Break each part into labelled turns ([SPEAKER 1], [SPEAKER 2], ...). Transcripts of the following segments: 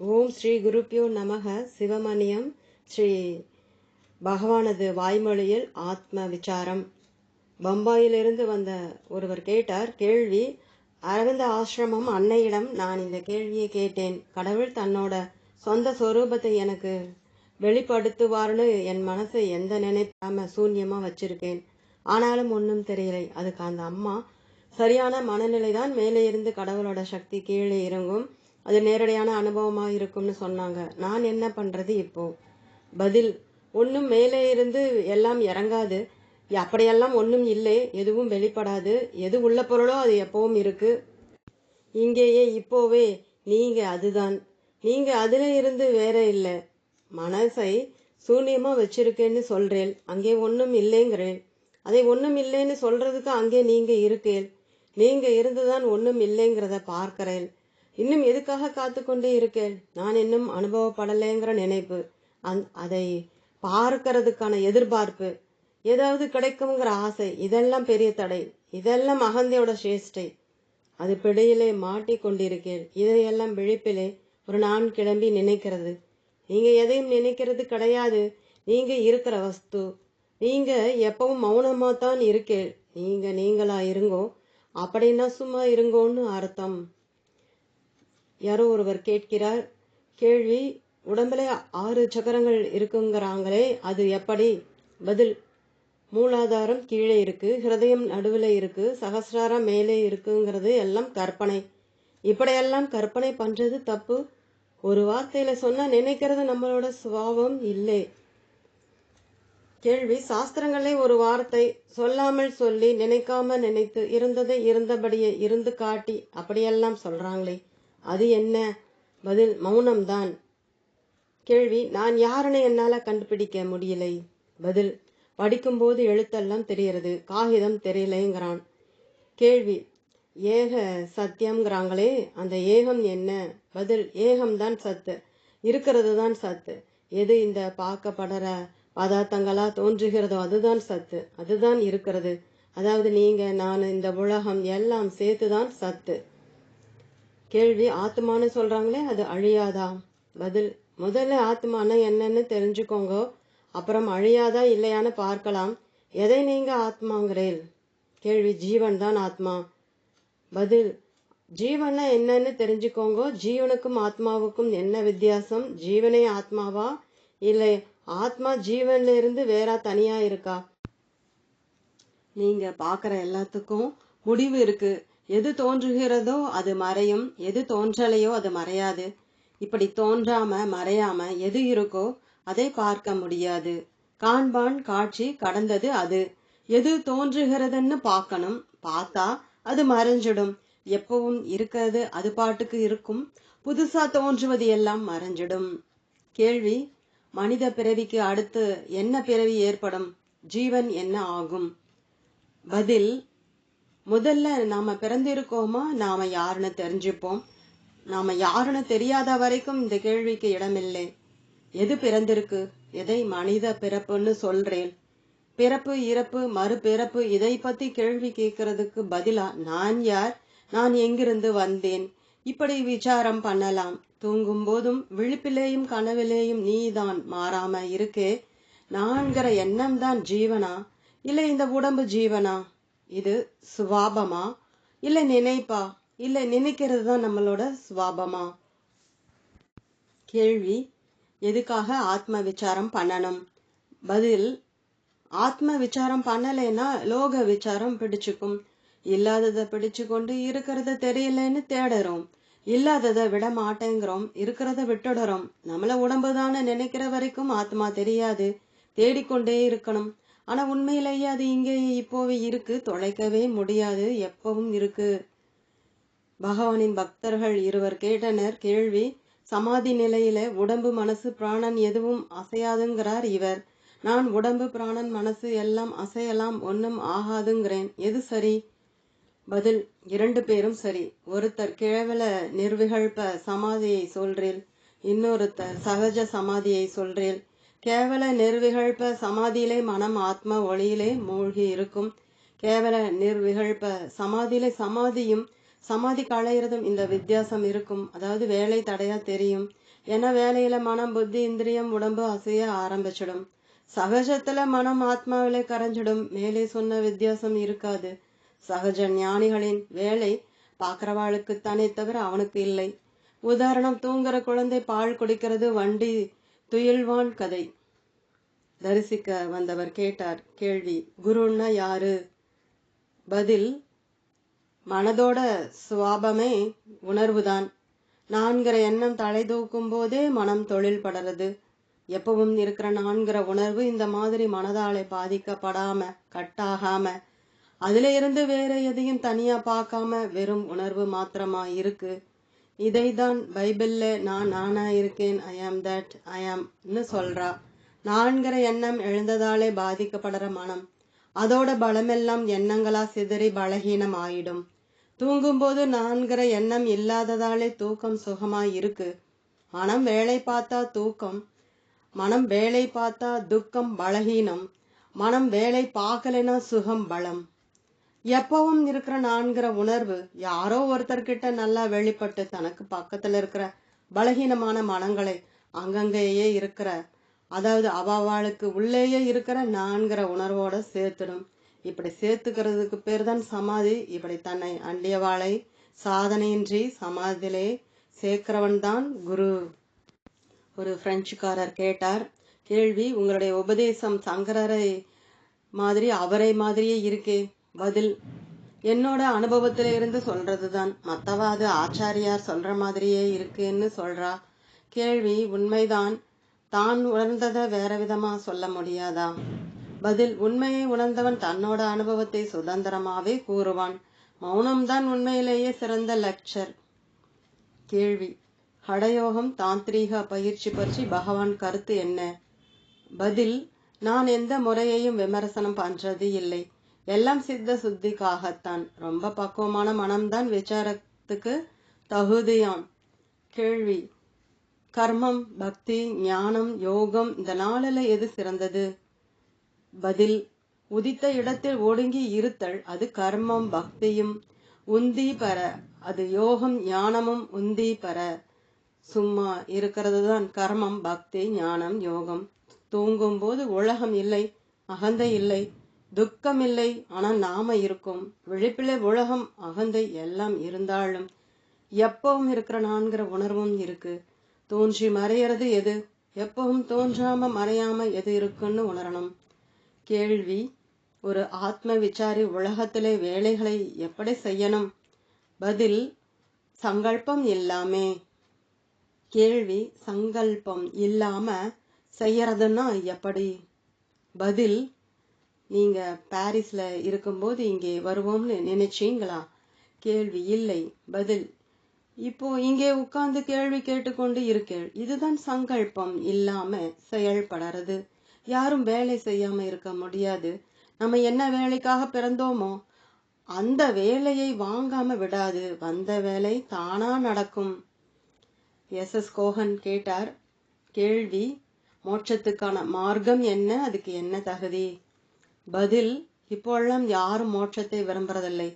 [SPEAKER 1] ஓம் ஸ்ரீ குருப்பியோ நமக. சிவமணியம். ஸ்ரீ பகவானது வாய்மொழியில் ஆத்ம விசாரம். பம்பாயிலிருந்து வந்த ஒருவர் கேட்டார் கேள்வி அரவிந்த ஆசிரமம் அன்னையிடம் நான் இந்த கேள்வியை கேட்டேன். கடவுள் தன்னோட சொந்த சொரூபத்தை எனக்கு வெளிப்படுத்துவார்னு என் மனசை எந்த நினைப்பாம சூன்யமாக வச்சிருக்கேன். ஆனாலும் ஒன்றும் தெரியலை. அதுக்கு அந்த அம்மா சரியான மனநிலை தான் மேலே இருந்து கடவுளோட சக்தி கீழே இறங்கும். அது நேரடியான அனுபவமாக இருக்கும்னு சொன்னாங்க. நான் என்ன பண்ணுறது இப்போ? பதில் ஒன்றும் மேலே இருந்து எல்லாம் இறங்காது. அப்படியெல்லாம் ஒன்றும் இல்லை. எதுவும் வெளிப்படாது. எது உள்ள பொருளோ அது எப்பவும் இருக்கு. இங்கேயே இப்போவே. நீங்க அதுதான். நீங்க அதுல இருந்து வேற இல்லை. மனசை சூன்யமா வச்சிருக்கேன்னு சொல்றேன் அங்கே ஒன்றும் இல்லைங்கிறேன் அதை ஒன்றும் இல்லைன்னு சொல்றதுக்கு அங்கே நீங்க இருக்கேன் நீங்க இருந்துதான் ஒன்றும் இல்லைங்கிறத பார்க்கிறேன் இன்னும் எதுக்காக காத்து கொண்டே இருக்கேன் நான் இன்னும் அனுபவப்படலைங்கிற நினைப்பு. அந் அதை பார்க்கறதுக்கான எதிர்பார்ப்பு. ஏதாவது கிடைக்குங்கிற ஆசை. இதெல்லாம் பெரிய தடை. இதெல்லாம் அகந்தையோட சேஷ்டை அது பிடையிலே மாட்டி கொண்டிருக்கேன் இதையெல்லாம் விழிப்பிலே ஒரு நான் கிளம்பி நினைக்கிறது. நீங்க எதையும் நினைக்கிறது கிடையாது. நீங்க இருக்கிற வஸ்து. நீங்க எப்பவும் மௌனமா தான் இருக்கே. நீங்க நீங்களா இருங்கோ. அப்படின்னா சும்மா இருங்கோன்னு அர்த்தம். யாரோ ஒருவர் கேட்கிறார் கேள்வி உடம்புல ஆறு சக்கரங்கள் இருக்குங்கிறாங்களே அது எப்படி? பதில் மூலாதாரம் கீழே இருக்கு ஹிருதயம் நடுவில் இருக்கு சகசிராரம் மேலே இருக்குங்கிறது எல்லாம் கற்பனை. இப்படியெல்லாம் கற்பனை பண்றது தப்பு. ஒரு வார்த்தையில சொன்னா நினைக்கிறது நம்மளோட சுபாவம் இல்லை. கேள்வி சாஸ்திரங்களே ஒரு வார்த்தை சொல்லாமல் சொல்லி நினைக்காம நினைத்து இருந்ததை இருந்தபடியே இருந்து காட்டி அப்படியெல்லாம் சொல்றாங்களே. அது என்ன? பதில் மௌனம்தான். கேள்வி நான் யாருன்னு என்னால கண்டுபிடிக்க முடியலை? பதில் படிக்கும்போது எழுத்தெல்லாம் தெரியறது காகிதம் தெரியலைங்கிறான். கேள்வி ஏக சத்தியம்ங்கிறாங்களே அந்த ஏகம் என்ன? பதில் ஏகம்தான் சத்து இருக்கிறது தான் சத்து. எது இந்த பார்க்கப்படுற பதார்த்தங்களா தோன்றுகிறதோ அதுதான் சத்து அதுதான் இருக்கிறது. அதாவது நீங்க நான் இந்த உலகம் எல்லாம் சேர்த்துதான் சத்து. கேள்வி ஆத்மான்னு சொல்றாங்களே அது அழியாதா? பதில் முதல்ல ஆத்மானா என்னன்னு தெரிஞ்சுக்கோங்க. அப்புறம் அழியாதா இல்லையான்னு பார்க்கலாம். எதை நீங்க ஆத்மாங்கிறேன் கேள்வி ஜீவன் தான் ஆத்மா. பதில் ஜீவன்னா என்னன்னு தெரிஞ்சுக்கோங்க. ஜீவனுக்கும் ஆத்மாவுக்கும் என்ன வித்தியாசம்? ஜீவனே ஆத்மாவா? இல்லை ஆத்மா ஜீவன்ல இருந்து வேற தனியா இருக்கா? நீங்க பாக்குற எல்லாத்துக்கும் முடிவு இருக்கு. எது தோன்றுகிறதோ அது மறையும். எது தோன்றலையோ அது மறையாது. இப்படி தோன்றாம மறையாம எது இருக்கோ அதை பார்க்க முடியாது. காண்பான் காட்சி கடந்தது அது. எது தோன்றுகிறதுன்னு பார்க்கணும். பார்த்தா அது மறைஞ்சிடும். எப்பவும் இருக்கிறது அது பாட்டுக்கு இருக்கும். புதுசா தோன்றுவது எல்லாம் மறைஞ்சிடும். கேள்வி மனித பிறவிக்கு அடுத்து என்ன பிறவி ஏற்படும்? ஜீவன் என்ன ஆகும்? பதில் முதல்ல நாம பிறந்திருக்கோமா? நாம யாருன்னு தெரிஞ்சுப்போம். நாம யாருன்னு தெரியாத வரைக்கும் இந்த கேள்விக்கு இடமில்லை. எது பிறந்திருக்கு? எதை மனித பிறப்புன்னு சொல்றேன். பிறப்பு இறப்பு மறுபிறப்பு இதை பத்தி கேள்வி கேட்கறதுக்கு பதிலா நான் யார்? நான் எங்கிருந்து வந்தேன்? இப்படி விசாரம் பண்ணலாம். தூங்கும் போதும் விழிப்பிலேயும் கனவிலேயும் நீதான் மாறாம இருக்கே. நான்கிற எண்ணம் தான் ஜீவனா? இல்லை இந்த உடம்பு ஜீவனா? இது சுவாபமா? இல்ல நினைப்பா? இல்ல நினைக்கிறது தான் நம்மளோட சுவாபமா? கேள்வி எதுக்காக ஆத்ம விசாரம் பண்ணணும்? பதில் ஆத்ம விசாரம் பண்ணலைன்னா லோக விசாரம் பிடிச்சுக்கும். இல்லாததை பிடிச்சு கொண்டு இருக்கிறத தெரியலன்னு தேடுறோம். இல்லாததை விட மாட்டேங்கிறோம் இருக்கிறத விட்டுடுறோம். நம்மள உடம்பு தானே நினைக்கிற வரைக்கும் ஆத்மா தெரியாது. தேடிக்கொண்டே இருக்கணும். ஆனா உண்மையிலேயே அது இங்கே இப்போவே இருக்கு. தொலைக்கவே முடியாது. எப்பவும் இருக்கு. பகவானின் பக்தர்கள் இருவர் கேட்டனர். கேள்வி சமாதி நிலையில உடம்பு மனசு பிராணன் எதுவும் அசையாதுங்கிறார் இவர். நான் உடம்பு பிராணன் மனசு எல்லாம் அசையலாம் ஒன்றும் ஆகாதுங்கிறேன். எது சரி? பதில் இரண்டு பேரும் சரி. ஒருத்தர் கேவல நிர்விகழ்ப சமாதியை சொல்றேன் இன்னொருத்தர் சகஜ சமாதியை சொல்றேன் கேவல நிர்விகழ்ப சமாதியிலே மனம் ஆத்ம ஒளியிலே மூழ்கி இருக்கும். கேவல நிர்விகழ்ப சமாதியிலே சமாதியும் சமாதி களையிறதும் இந்த வித்தியாசம் இருக்கும். அதாவது வேலை தடையா தெரியும். ஏன்னா வேலையில மனம் புத்தி இந்திரியம் உடம்பு அசைய ஆரம்பிச்சிடும். சகஜத்துல மனம் ஆத்மாவிலே கரைஞ்சிடும். மேலே சொன்ன வித்தியாசம் இருக்காது. சகஜ ஞானிகளின் வேலை பார்க்கிறவாளுக்குத்தானே தவிர அவனுக்கு இல்லை. உதாரணம் தூங்குற குழந்தை பால் குடிக்கிறது வண்டி துயில்வான் கதை. தரிசிக்க வந்தவர் கேட்டார் கேள்வி குருன்னா யாரு? பதில் மனதோட சுவாபமே உணர்வுதான். நான்கிற எண்ணம் தலை தூக்கும் போதே மனம் தொழில் படுறது. எப்பவும் இருக்கிற நான்கிற உணர்வு இந்த மாதிரி மனதாலே பாதிக்கப்படாம கட்டாகாம அதுல இருந்து வேற எதையும் தனியா பார்க்காம வெறும் உணர்வு மாத்திரமா இருக்கு. இதைதான் பைபிளில் நான் நானாக இருக்கேன் ஐ ஆம் தட் ஐ ஆம்னு சொல்கிறா நான்கிற எண்ணம் எழுந்ததாலே பாதிக்கப்படுற மனம். அதோட பலமெல்லாம் எண்ணங்களா சிதறி பலகீனம் ஆயிடும் தூங்கும்போது நான்கிற எண்ணம் இல்லாததாலே தூக்கம் சுகமா இருக்கு மனம் வேலை பார்த்தா தூக்கம் மனம் வேலை பார்த்தா துக்கம் பலகீனம். மனம் வேலை பார்க்கலைன்னா சுகம் பலம். எப்பவும் இருக்கிற நான்கிற உணர்வு யாரோ ஒருத்தர்கிட்ட நல்லா வெளிப்பட்டு தனக்கு பக்கத்துல இருக்கிற பலகீனமான மனங்களை அங்கங்கேயே இருக்கிற அதாவது அவாவாளுக்கு உள்ளேயே இருக்கிற நான்கிற உணர்வோட சேர்த்துடும். இப்படி சேர்த்துக்கிறதுக்கு பேர் தான் சமாதி. இப்படி தன்னை அண்டியவாளை சாதனையின்றி சமாதியிலே சேர்க்கிறவன் தான் குரு. ஒரு பிரெஞ்சுக்காரர் கேட்டார் கேள்வி உங்களுடைய உபதேசம் சங்கரரை மாதிரி அவரை மாதிரியே இருக்கே. பதில் என்னோட அனுபவத்துல இருந்து சொல்றதுதான். மத்தவா அது ஆச்சாரியார் சொல்ற மாதிரியே இருக்குன்னு சொல்றா. கேள்வி உண்மைதான். தான் உணர்ந்ததை வேற விதமா சொல்ல முடியாதா? பதில் உண்மையை உணர்ந்தவன் தன்னோட அனுபவத்தை சுதந்திரமாவே கூறுவான். மௌனம்தான் உண்மையிலேயே சிறந்த லெக்சர். கேள்வி ஹடயோகம் தாந்திரீக பயிற்சி பற்றி பகவான் கருத்து என்ன? பதில் நான் எந்த முறையையும் விமர்சனம் பண்றது இல்லை. எல்லாம் சித்த சுத்திக்காகத்தான். ரொம்ப பக்குவமான மனம்தான் விசாரத்துக்கு தகுதியாம். கேள்வி. கர்மம் பக்தி ஞானம் யோகம் இந்த நாளில் எது சிறந்தது? பதில். உதித்த இடத்தில் ஒடுங்கி இருத்தல் அது கர்மம் பக்தியும் உந்தி பெற. அது யோகம் ஞானமும் உந்தி பெற. சும்மா இருக்கிறது தான் கர்மம் பக்தி ஞானம் யோகம். தூங்கும் போது உலகம் இல்லை அகந்தை இல்லை. துக்கம் இல்லை ஆனால் நாம இருக்கும். விழிப்பிலே உலகம் அகந்தை எல்லாம் இருந்தாலும் எப்பவும் இருக்கிற நான்கிற உணர்வும் இருக்கு. தோன்றி மறையிறது எது? எப்பவும் தோன்றாம மறையாம எது இருக்குன்னு உணரணும். கேள்வி ஒரு ஆத்ம விசாரி உலகத்திலே வேலைகளை எப்படி செய்யணும்? பதில் சங்கல்பம் இல்லாமே. கேள்வி சங்கல்பம் இல்லாம செய்யறதுன்னா எப்படி? பதில் நீங்கள் பாரிஸில் இருக்கும்போது இங்கே வருவோம்னு நினைச்சீங்களா? கேள்வி இல்லை. பதில் இப்போ இங்கே உட்கார்ந்து கேள்வி கேட்டுக்கொண்டு இருக்கேள் இதுதான் சங்கல்பம். இல்லாம செயல்படுறது யாரும் வேலை செய்யாம இருக்க முடியாது. நம்ம என்ன வேலைக்காக பிறந்தோமோ அந்த வேலையை வாங்காம விடாது. வந்த வேலை தானா நடக்கும். எஸ். எஸ். கோஹன் கேட்டார். கேள்வி மோட்சத்துக்கான மார்க்கம் என்ன? அதுக்கு என்ன தகுதி? பதில் இப்போல்லாம் யாரும் மோட்சத்தை விரும்புறதில்லை.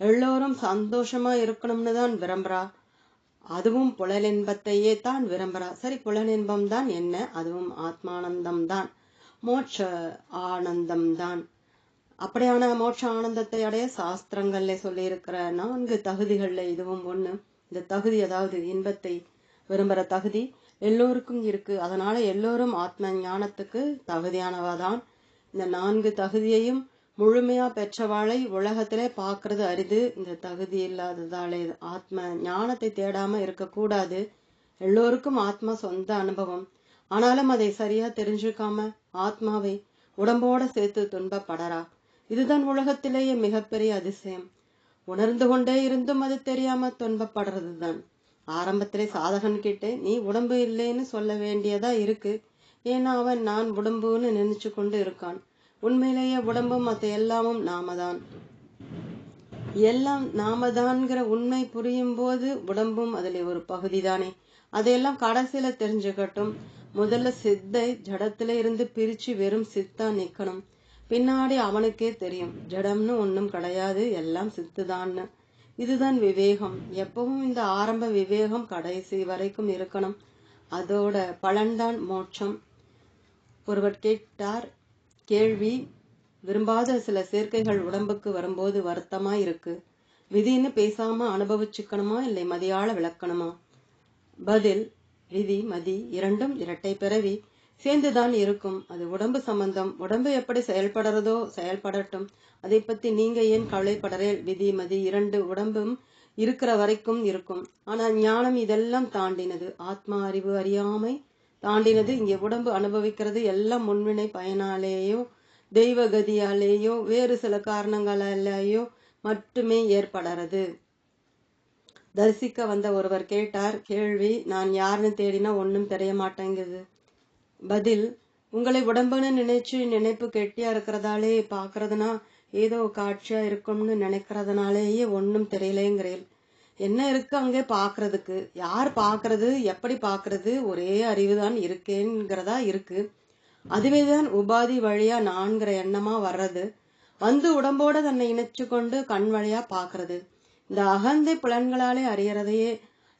[SPEAKER 1] எல்லோரும் சந்தோஷமா இருக்கணும்னு தான் விரும்புறா. அதுவும் புலனின்பத்தையே தான் விரும்புறா. சரி புலனின்பம் தான் என்ன? அதுவும் ஆத்மானந்தம் தான். மோட்ச ஆனந்தம் தான். அப்படியான மோட்ச ஆனந்தத்தை அடைய சாஸ்திரங்கள்ல சொல்லியிருக்கிற நான்கு தகுதிகள்ல இதுவும் ஒண்ணு. இந்த தகுதி அதாவது இன்பத்தை விரும்புற தகுதி. எல்லோருக்கும் இருக்கு. அதனால எல்லோரும் ஆத்ம ஞானத்துக்கு தகுதியானவா தான். இந்த நான்கு தகுதியையும் முழுமையா பெற்றவாளை உலகத்திலே பார்க்கறது அரிது. இந்த தகுதி இல்லாததாலே ஆத்ம ஞானத்தை தேடாம இருக்கக்கூடாது. எல்லோருக்கும் ஆத்மா சொந்த அனுபவம். ஆனாலும் அதை சரியா தெரிஞ்சுக்காம ஆத்மாவை உடம்போட சேர்த்து துன்பப்படறா. இதுதான் உலகத்திலேயே மிகப்பெரிய அதிசயம். உணர்ந்து கொண்டே இருந்தும் அது தெரியாம துன்பப்படுறது தான் ஆரம்பத்திலே சாதகன் கிட்டே நீ உடம்பு இல்லைன்னு சொல்ல வேண்டியதா இருக்கு. ஏன்னா அவன் நான் உடம்புன்னு நினைச்சு கொண்டு இருக்கான். உண்மையிலேயே உடம்பும் மற்ற எல்லாமும் நாம தான் எல்லாம் நாமதான்கிற உண்மை புரியும் போது உடம்பும் அதில் ஒரு பகுதி தானே அதையெல்லாம் கடைசியில தெரிஞ்சுக்கட்டும். முதல்ல சித்தை ஜடத்துல இருந்து பிரிச்சு வெறும் சித்தா நிக்கணும். பின்னாடி அவனுக்கே தெரியும். ஜடம்னு ஒன்றும் கிடையாது. எல்லாம் சித்துதான்னு. இதுதான் விவேகம். எப்பவும் இந்த ஆரம்ப விவேகம் கடைசி வரைக்கும் இருக்கணும். அதோட பலன்தான் மோட்சம். ஒருவர் கேட்டார் கேள்வி விரும்பாத சில சேர்க்கைகள் உடம்புக்கு வரும்போது வருத்தமா இருக்கு? விதின்னு பேசாம அனுபவிச்சுக்கணுமா இல்லை மதியால விளக்கணுமா? பதில் விதி மதி இரண்டும் இரட்டை பிறவி. சேர்ந்துதான் இருக்கும். அது உடம்பு சம்பந்தம். உடம்பு எப்படி செயல்படுறதோ செயல்படட்டும். அதை பத்தி நீங்க ஏன் கவலைப்படறேல்? விதி மதி இரண்டு உடம்பும் இருக்கிற வரைக்கும் இருக்கும். ஆனால் ஞானம் இதெல்லாம் தாண்டினது. ஆத்மா அறிவு அறியாமை தாண்டினது. இங்கே உடம்பு அனுபவிக்கிறது எல்லாம் முன்வினை பயனாலேயோ தெய்வ கதியாலேயோ வேறு சில காரணங்களாலேயோ மட்டுமே ஏற்படுறது. தரிசிக்க வந்த ஒருவர் கேட்டார் கேள்வி நான் யாருன்னு தேடினா ஒன்றும் தெரிய மாட்டேங்குது பதில் உங்களை உடம்புன்னு நினைச்சு நினைப்பு கெட்டியா இருக்கிறதாலே பாக்குறதுனா ஏதோ காட்சியா இருக்கும்னு நினைக்கிறதுனாலேயே ஒன்றும் தெரியலேங்கிறேன் என்ன இருக்கு அங்கே பார்க்கறதுக்கு யார் பார்க்கறது எப்படி பார்க்கறது ஒரே அறிவுதான் இருக்கேங்கிறதா இருக்கு. அதுவேதான் உபாதி வழியா நான்கிற எண்ணமா வர்றது. வந்து உடம்போட தன்னை இணைச்சு கொண்டு கண் வழியா பார்க்கறது இந்த அகந்தை புலன்களாலே அறியறதையே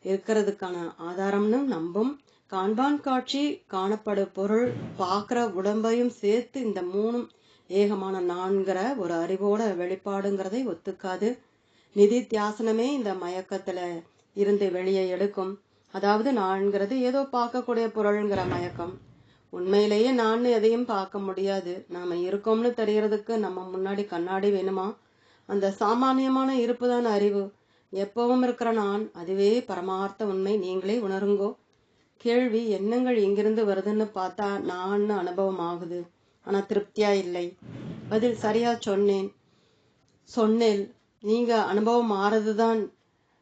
[SPEAKER 1] இருக்கிறதுக்கான ஆதாரம்னு நம்பும். காண்பான் காட்சி காணப்படும் பொருள் பார்க்குற உடம்பையும் சேர்த்து இந்த மூணும் ஏகமான நான்கிற ஒரு அறிவோட வெளிப்பாடுங்கிறதை ஒத்துக்காது. நிதி தியாசனமே இந்த மயக்கத்துல இருந்து வெளியே எடுக்கும். அதாவது நான்கிறது ஏதோ பார்க்கக்கூடிய பொருள்ங்கிற மயக்கம். உண்மையிலேயே நான் எதையும் பார்க்க முடியாது. நாம இருக்கோம்னு தெரியறதுக்கு நம்ம முன்னாடி கண்ணாடி வேணுமா? அந்த சாமானியமான இருப்பு தான் அறிவு. எப்பவும் இருக்கிற நான் அதுவே பரமார்த்த உண்மை. நீங்களே உணருங்கோ. கேள்வி எண்ணங்கள் எங்கிருந்து வருதுன்னு பார்த்தா நான் அனுபவம் ஆகுது. ஆனா திருப்தியா இல்லை. பதில் சரியா சொன்னேன். சொன்னேன் நீங்க அனுபவம் மாறதுதான்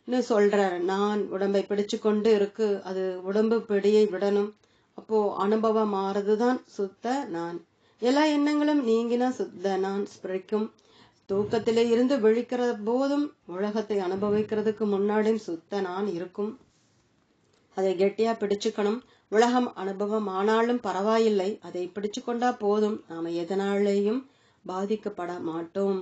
[SPEAKER 1] சொல்ற நான் உடம்பை பிடிச்சு கொண்டு இருக்கு. அது உடம்பு பிடியை விடணும். அப்போ அனுபவம் மாறதுதான் சுத்த நான். எல்லா எண்ணங்களும் நீங்கினா சுத்த நான் ஸ்பிரிக்கும். தூக்கத்திலே இருந்து விழிக்கிற போதும் உலகத்தை அனுபவிக்கிறதுக்கு முன்னாடியும் சுத்த நான் இருக்கும். அதை கெட்டியா பிடிச்சுக்கணும். உலகம் அனுபவம் ஆனாலும் பரவாயில்லை. அதை பிடிச்சு கொண்டா போதும். நாம எதனாலேயும் பாதிக்கப்பட மாட்டோம்.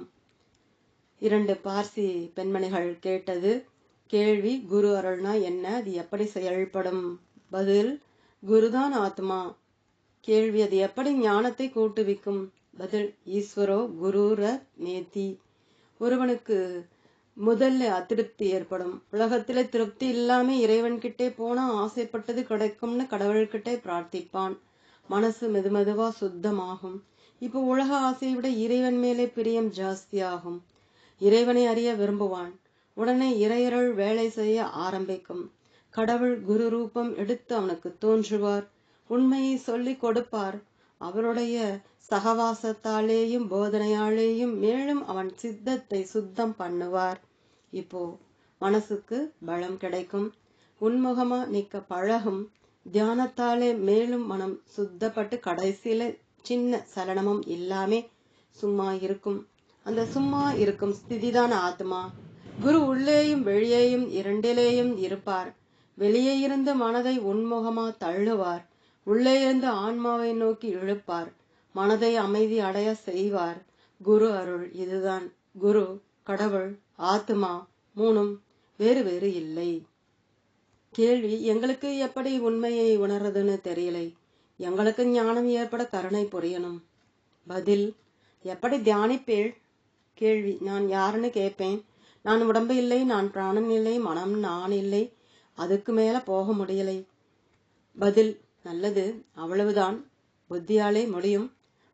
[SPEAKER 1] இரண்டு பார்சி பெண்மணிகள் கேட்டது. கேள்வி குரு அருள்னா என்ன? அது எப்படி செயல்படும்? பதில் குருதான் ஆத்மா. கேள்வி அது எப்படி ஞானத்தை கூட்டுவிக்கும்? பதில் ஈஸ்வரோ குருர நேதி ஒருவனுக்கு முதல்ல அதிருப்தி ஏற்படும். உலகத்திலே திருப்தி இல்லாம இறைவன்கிட்டே போனா ஆசைப்பட்டது கிடைக்கும்னு கடவுள்கிட்டே பிரார்த்திப்பான். மனசு மெதுமெதுவா சுத்தமாகும். இப்போ உலக ஆசையை விட இறைவன் மேலே பிரியம் ஜாஸ்தியாகும். இறைவனை அறிய விரும்புவான். உடனே இறையருள் வேலை செய்ய ஆரம்பிக்கும். கடவுள் குரு ரூபம் எடுத்து அவனுக்கு தோன்றுவார். உண்மையை சொல்லி கொடுப்பார். அவருடைய சகவாசத்தாலேயும் போதனையாலேயும் மேலும் அவன் சித்தத்தை சுத்தம் பண்ணுவார். இப்போ மனசுக்கு பலம் கிடைக்கும். உன்முகமா நிக்க பழகும். தியானத்தாலே மேலும் மனம் சுத்தப்பட்டு கடைசியில சின்ன சலனமும் இல்லாமே சும்மா இருக்கும். அந்த சும்மா இருக்கும் ஸ்திதிதான் ஆத்மா. குரு உள்ளேயும் வெளியேயும் இரண்டிலேயும் இருப்பார். வெளியே இருந்து மனதை உன்முகமா தள்ளுவார். உள்ளே இருந்து ஆன்மாவை நோக்கி இழுப்பார். மனதை அமைதி அடைய செய்வார். குரு அருள் இதுதான். குரு கடவுள் ஆத்மா மூணும் வேறு வேறு இல்லை. கேள்வி எங்களுக்கு எப்படி உண்மையை உணர்றதுன்னு தெரியலை. எங்களுக்கு ஞானம் ஏற்பட கருணை புரியணும். பதில் எப்படி தியானிப்பேள்? கேள்வி. நான் யாருன்னு கேட்பேன். நான் உடம்பு இல்லை நான் பிராணன் இல்லை மனம் நான் இல்லை. அதுக்கு மேல போக முடியலை. பதில் நல்லது. அவ்வளவுதான். புத்தியாலே முடியும்.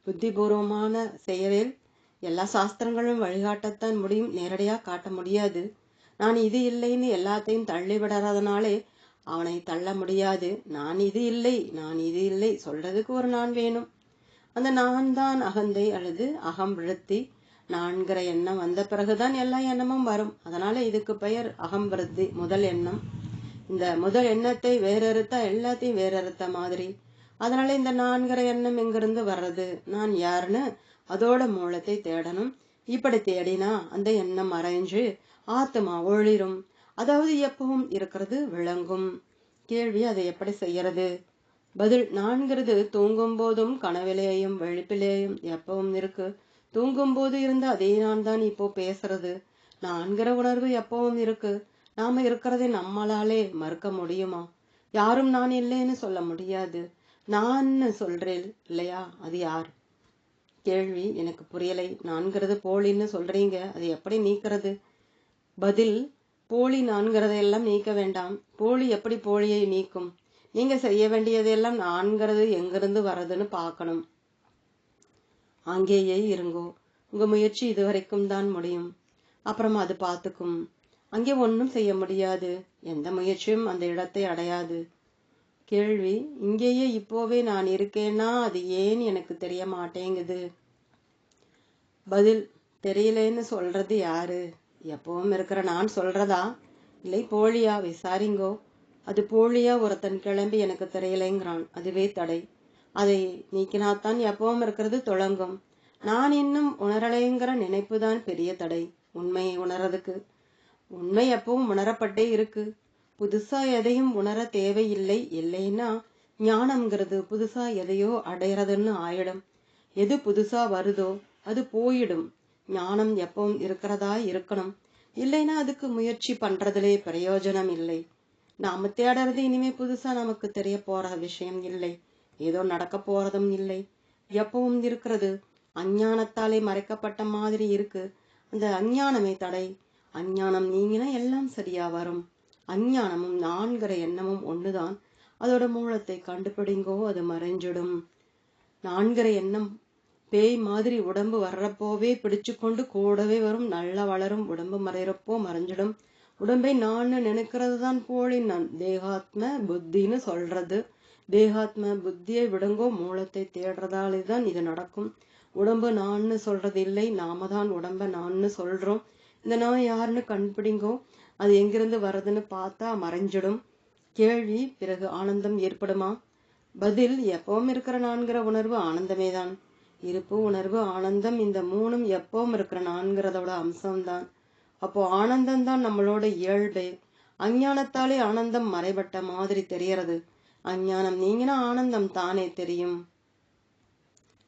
[SPEAKER 1] புத்திபூர்வமான செயலில் எல்லா சாஸ்திரங்களும் வழிகாட்டத்தான் முடியும். நேரடியாக காட்ட முடியாது. நான் இது இல்லைன்னு எல்லாத்தையும் தள்ளி விடாதனாலே அவனை தள்ள முடியாது. நான் இது இல்லை நான் இது இல்லை. சொல்றதுக்கு ஒரு நான் வேணும். அந்த நான் தான் அகந்தை அல்லது அகம் விழுத்தி நான்கிற எண்ணம் வந்த பிறகுதான் எல்லா எண்ணமும் வரும். அதனால இதுக்கு பெயர் அகம்பிருத்தி முதல் எண்ணம். இந்த முதல் எண்ணத்தை வேறறுத்தா எல்லாத்தையும் வேறறுத்த மாதிரி. அதனால இந்த நான்கிற எண்ணம் எங்கிருந்து வர்றது? நான் யாருன்னு அதோட மூலத்தை தேடணும். இப்படி தேடினா அந்த எண்ணம் மறைஞ்சு ஆத்மா ஒளிரும். அதாவது எப்பவும் இருக்கிறது விளங்கும். கேள்வி அதை எப்படி செய்யறது? பதில் நான்கிறது தூங்கும் போதும் கனவிலேயும் வெளிப்பிலேயும் எப்பவும் இருக்கு. தூங்கும் போது இருந்த அதே நான் தான் இப்போ பேசுறது. நான்கிற உணர்வு எப்பவும் இருக்கு. நாம இருக்கிறதை நம்மளாலே மறுக்க முடியுமா? யாரும் நான் இல்லைன்னு சொல்ல முடியாது. நான்னு சொல்றேன் இல்லையா? அது யார்? கேள்வி எனக்கு புரியலை. நான்கிறது போலின்னு சொல்றீங்க. அது எப்படி நீக்கிறது? பதில் போலி நான்கிறதையெல்லாம் நீக்க வேண்டாம். போலி எப்படி போலியை நீக்கும்? நீங்க செய்ய வேண்டியதெல்லாம் நான்கிறது எங்கிருந்து வர்றதுன்னு பார்க்கணும். அங்கேயே இருங்கோ. உங்க முயற்சி இதுவரைக்கும் தான் முடியும். அப்புறம் அது பார்த்துக்கும். அங்கே ஒன்றும் செய்ய முடியாது. எந்த முயற்சியும் அந்த இடத்தை அடையாது. கேள்வி இங்கேயே இப்போவே நான் இருக்கேன்னா அது ஏன் எனக்கு தெரிய மாட்டேங்குது. பதில் தெரியலேன்னு சொல்றது யாரு? எப்பவும் இருக்கிற நான் சொல்றதா? இல்லை போலியா? விசாரிங்கோ. அது போலியா? ஒருத்தன் கிளம்பி எனக்கு தெரியலைங்கிறான். அதுவே தடை. அதை நீக்கினாத்தான் எப்பவும் இருக்கிறது தொடங்கும் நான் இன்னும் உணரலைங்கிற நினைப்பு தான் பெரிய தடை. உண்மையை உணர்றதுக்கு. உண்மை எப்பவும் உணரப்பட்டே இருக்கு. புதுசா எதையும் உணர தேவையில்லை. இல்லைன்னா ஞானம்ங்கிறது புதுசா எதையோ அடையிறதுன்னு ஆயிடும். எது புதுசா வருதோ அது போயிடும். ஞானம் எப்பவும் இருக்கிறதா இருக்கணும். இல்லைன்னா அதுக்கு முயற்சி பண்றதுலே பிரயோஜனம் இல்லை. நாம தேடுறது இனிமே புதுசா நமக்கு தெரிய போற விஷயம் இல்லை. ஏதோ நடக்க போறதும் இல்லை. எப்பவும் இருக்கிறது. அஞ்ஞானத்தாலே மறைக்கப்பட்ட மாதிரி இருக்கு. அந்த அஞ்ஞானமே தடை. அஞ்ஞானம் நீங்கினா எல்லாம் சரியா வரும். அஞ்ஞானமும் நான்கிற எண்ணமும் ஒண்ணுதான். அதோட மூலத்தை கண்டுபிடிங்கோ அது மறைஞ்சிடும். நான்கிற எண்ணம் பேய் மாதிரி உடம்பு வர்றப்போவே பிடிச்சு கொண்டு கூடவே வரும். நல்லா வளரும் உடம்பு மறைறப்போ மறைஞ்சிடும். உடம்பை நான் நினைக்கிறது தான் போலி நான் தேகாத்ம புத்தின்னு சொல்றது. தேகாத்ம புத்தியை விடுங்கோ மூலத்தை தேடுறதாலே தான் இது நடக்கும். உடம்பு நான்னு சொல்றது இல்லை நாம தான் உடம்ப நான்னு சொல்றோம். இந்த நான் யாருன்னு கண்பிடிங்கோ அது எங்கிருந்து வர்றதுன்னு பார்த்தா மறைஞ்சிடும். கேள்வி பிறகு ஆனந்தம் ஏற்படுமா? பதில் எப்பவும் இருக்கிற நான்கிற உணர்வு ஆனந்தமே தான். இருப்பு உணர்வு ஆனந்தம் இந்த மூணும் எப்பவும் இருக்கிற நான்கிறதோட அம்சம்தான். அப்போ ஆனந்தம் தான் நம்மளோட இயல்பே. அஞ்ஞானத்தாலே ஆனந்தம் மறைபட்ட மாதிரி தெரியறது அஞ்ஞானம். நீங்கினா ஆனந்தம் தானே தெரியும்.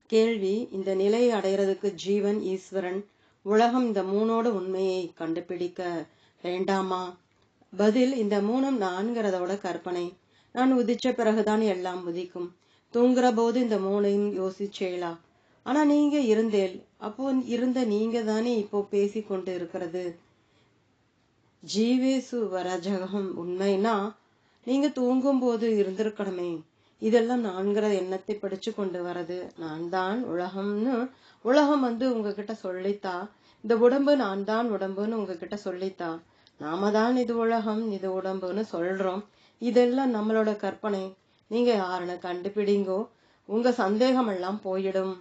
[SPEAKER 1] கேள்வி இந்த நிலையை அடைகிறதுக்கு ஜீவன் ஈஸ்வரன் உலகம் இந்த மூணோட உண்மையை கண்டுபிடிக்க வேண்டாமா? பதில் இந்த மூணும் நான்கிறதோட கற்பனை. நான் உதிச்ச பிறகுதான் எல்லாம் உதிக்கும். தூங்குற போது இந்த மூணையும் யோசிச்சேலா. ஆனா நீங்க இருந்தேல் அப்போ இருந்த நீங்க தானே இப்போ பேசி கொண்டு இருக்கிறது. ஜீவேசு வரஜகம் உண்மைனா நீங்க தூங்கும் போது இருந்திருக்கணுமே. இதெல்லாம் நான்கிற எண்ணத்தை படிச்சு கொண்டு வரது நான் தான் உலகம்னு உலகம் வந்து உங்ககிட்ட சொல்லித்தா. இந்த உடம்பு நான் தான் உடம்புன்னு உங்ககிட்ட சொல்லித்தா. நாம தான் இது உலகம் இது உடம்புன்னு சொல்றோம். இதெல்லாம் நம்மளோட கற்பனை. நீங்க யாருன்னு கண்டுபிடிங்கோ. உங்க சந்தேகம் எல்லாம் போயிடும்.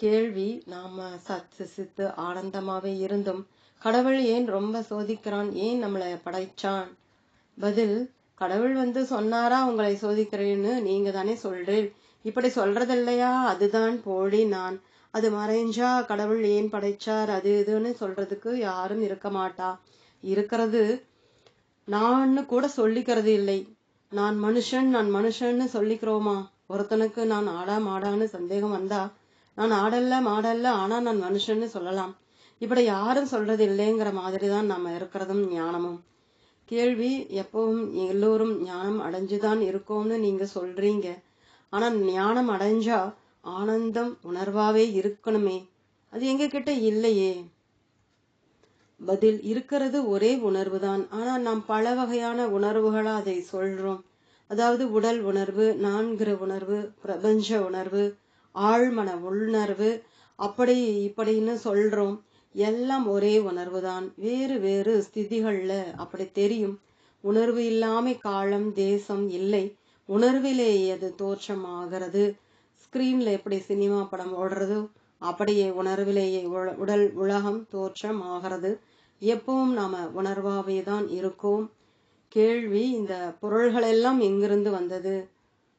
[SPEAKER 1] கேள்வி நாம சத்து சித்து ஆனந்தமாவே இருந்தும் கடவுள் ஏன் ரொம்ப சோதிக்கிறான்? ஏன் நம்மளை படைச்சான்? பதில் கடவுள் வந்து சொன்னாரா உங்களை சோதிக்கிறேன்னு நீங்க தானே சொல்றீர். இப்படி சொல்றது இல்லையா அதுதான் போலி நான். அது மறைஞ்சா கடவுள் ஏன் படைச்சார்? அது இதுன்னு சொல்றதுக்கு யாரும் இருக்க மாட்டா. இருக்கிறது நான்னு கூட சொல்லிக்கிறது இல்லை. நான் மனுஷன் நான் மனுஷன்னு சொல்லிக்கிறோமா? ஒருத்தனுக்கு நான் ஆடா மாடான்னு சந்தேகம் வந்தா நான் ஆடல்ல மாடல்ல ஆனா நான் மனுஷன்னு சொல்லலாம். இப்படி யாரும் சொல்றது இல்லைங்கிற மாதிரி தான் நம்ம இருக்கிறதும் ஞானமும். கேள்வி எப்பவும் எல்லோரும் ஞானம் அடைஞ்சுதான் இருக்கோம்னு நீங்க சொல்றீங்க. ஆனா ஞானம் அடைஞ்சா ஆனந்தம் உணர்வாவே இருக்கணுமே. அது எங்க கிட்ட இல்லையே. பதில் இருக்கிறது ஒரே உணர்வு தான் ஆனா நாம் பல வகையான உணர்வுகளா அதை சொல்றோம். அதாவது உடல் உணர்வு நான்கிற உணர்வு பிரபஞ்ச உணர்வு ஆழ்மன உள்ணர்வு அப்படி இப்படின்னு சொல்றோம். எல்லாம் ஒரே உணர்வு தான். வேறு வேறு ஸ்திதிகள்ல அப்படி தெரியும். உணர்வு இல்லாமை காலம் தேசம் இல்லை. உணர்விலேயே அது தோற்றமாகிறது? ஸ்கிரீன்ல எப்படி சினிமா படம் ஓடுறதோ? அப்படியே உணர்விலேயே உடல் உலகம் தோற்றம் ஆகிறது எப்பவும் நாம உணர்வாவே தான் இருக்கோம். கேள்வி இந்த பொருள்கள் எல்லாம் எங்கிருந்து வந்தது?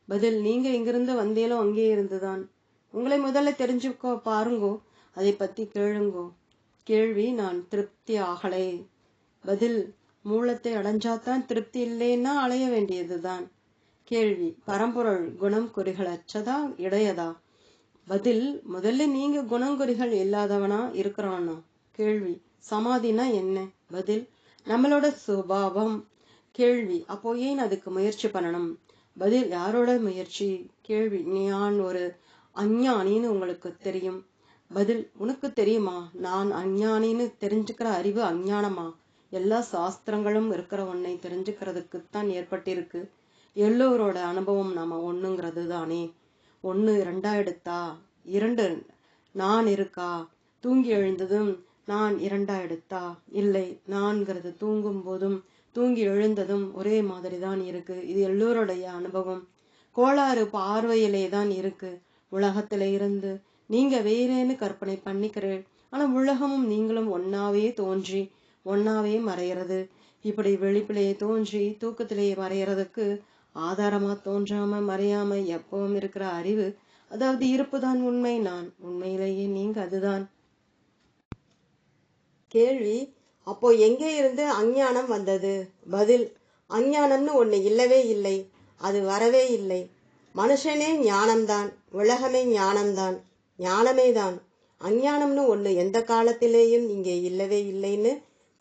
[SPEAKER 1] பதில் நீங்க எங்கிருந்து வந்தேலோ அங்கே இருந்துதான். உங்களை முதல்ல தெரிஞ்சுக்கோ பாருங்கோ. அதை பத்தி கேளுங்கோ. கேள்வி நான் திருப்தி ஆகலை. பதில் மூலத்தை அடைஞ்சாதான் திருப்தி இல்லைன்னா அலைய வேண்டியதுதான். கேள்வி பரம்பொருள் குணம் குறிகள் அச்சதா இடையதா? பதில் முதல்ல நீங்க குணங்குறிகள் இல்லாதவனா இருக்கிறானா? கேள்வி சமாதினா என்ன? பதில் நம்மளோட சுபாவம். கேள்வி அப்போ ஏன் அதுக்கு முயற்சி பண்ணணும்? பதில் யாரோட முயற்சி? கேள்வி நான் ஒரு அஞ்ஞானின்னு உங்களுக்கு தெரியும். பதில் உனக்கு தெரியுமா? நான் அஞ்ஞானின்னு தெரிஞ்சுக்கிற அறிவு அஞ்ஞானமா? எல்லா சாஸ்திரங்களும் இருக்கிற ஒன்னை தெரிஞ்சுக்கிறதுக்குத்தான் ஏற்பட்டிருக்கு. எல்லோரோட அனுபவம் நாம ஒண்ணுங்கிறது தானே. ஒன்று ரெண்டா எடுத்தா இரண்டு நான் இருக்கா? தூங்கி எழுந்ததும் நான் இரண்டா எடுத்தா? இல்லை நான்கிறது தூங்கும் போதும் தூங்கி எழுந்ததும் ஒரே மாதிரி தான் இருக்கு. இது எல்லோருடைய அனுபவம். கோளாறு பார்வையிலே தான் இருக்கு. உலகத்துல இருந்து நீங்க வேறேன்னு கற்பனை பண்ணிக்கிறேன். ஆனா உலகமும் நீங்களும் ஒன்னாவே தோன்றி ஒன்னாவே மறையிறது. இப்படி வெளிப்பிலேயே தோன்றி தூக்கத்திலேயே மறையிறதுக்கு ஆதாரமா தோன்றாம மறையாம எப்பவும் இருக்கிற அறிவு அதாவது இருப்புதான் உண்மை. நான் உண்மையிலேயே நீங்க அதுதான். கேள்வி அப்போ எங்கே இருந்து அஞ்ஞானம் வந்தது? பதில் அஞ்ஞானம்னு ஒன்று இல்லவே இல்லை. அது வரவே இல்லை. மனுஷனே ஞானம்தான். உலகமே ஞானம்தான். ஞானமே தான் அஞ்ஞானம்னு ஒன்று எந்த காலத்திலேயும் இங்கே இல்லவே இல்லைன்னு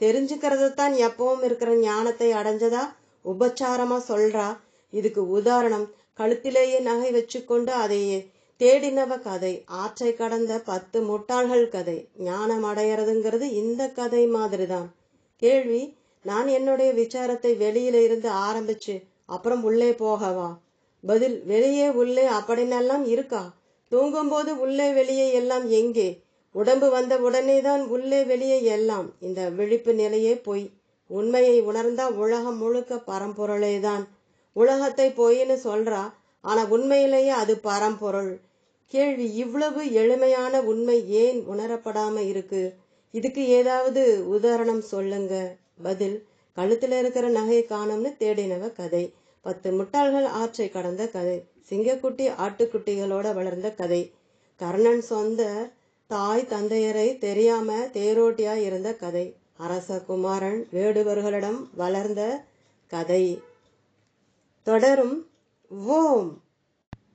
[SPEAKER 1] தெரிஞ்சுக்கிறது தான் எப்பவும் இருக்கிற ஞானத்தை அடைஞ்சதா? உபச்சாரமாக சொல்றா. இதுக்கு உதாரணம் கழுத்திலேயே நகை வச்சுக்கொண்டு அதையே தேடினவ கதை ஆற்றை கடந்த பத்து முட்டாள்கள் கதை ஞானம் அடையிறதுங்கிறது இந்த கதை மாதிரி தான் கேள்வி நான் என்னுடைய விசாரத்தை வெளியில இருந்து ஆரம்பிச்சு அப்புறம் உள்ளே போகவா? பதில் வெளியே உள்ளே அப்படின்னெல்லாம் இருக்கா? தூங்கும்போது உள்ளே வெளியே எல்லாம் எங்கே? உடம்பு வந்த உடனே தான் உள்ளே வெளியே எல்லாம். இந்த விழிப்பு நிலையே பொய். உண்மையை உணர்ந்தா உலகம் முழுக்க பரம்பொருளே தான் உலகத்தை பொய்ன்னு சொல்றா ஆனா உண்மையிலேயே அது பரம்பொருள். கேள்வி இவ்வளவு எளிமையான உண்மை ஏன் உணரப்படாம இருக்கு? இதுக்கு ஏதாவது உதாரணம் சொல்லுங்க. பதில் கழுத்துல இருக்கிற நகை காணும்னு தேடினவ கதை. பத்து முட்டாள்கள் ஆற்றை கடந்த கதை. சிங்கக்குட்டி ஆட்டுக்குட்டிகளோட வளர்ந்த கதை. கர்ணன் சொந்த தாய் தந்தையரை தெரியாம தேரோட்டியா இருந்த கதை. அரச குமாரன் வேடுவர்களிடம் வளர்ந்த கதை. தொடரும் ஓம்.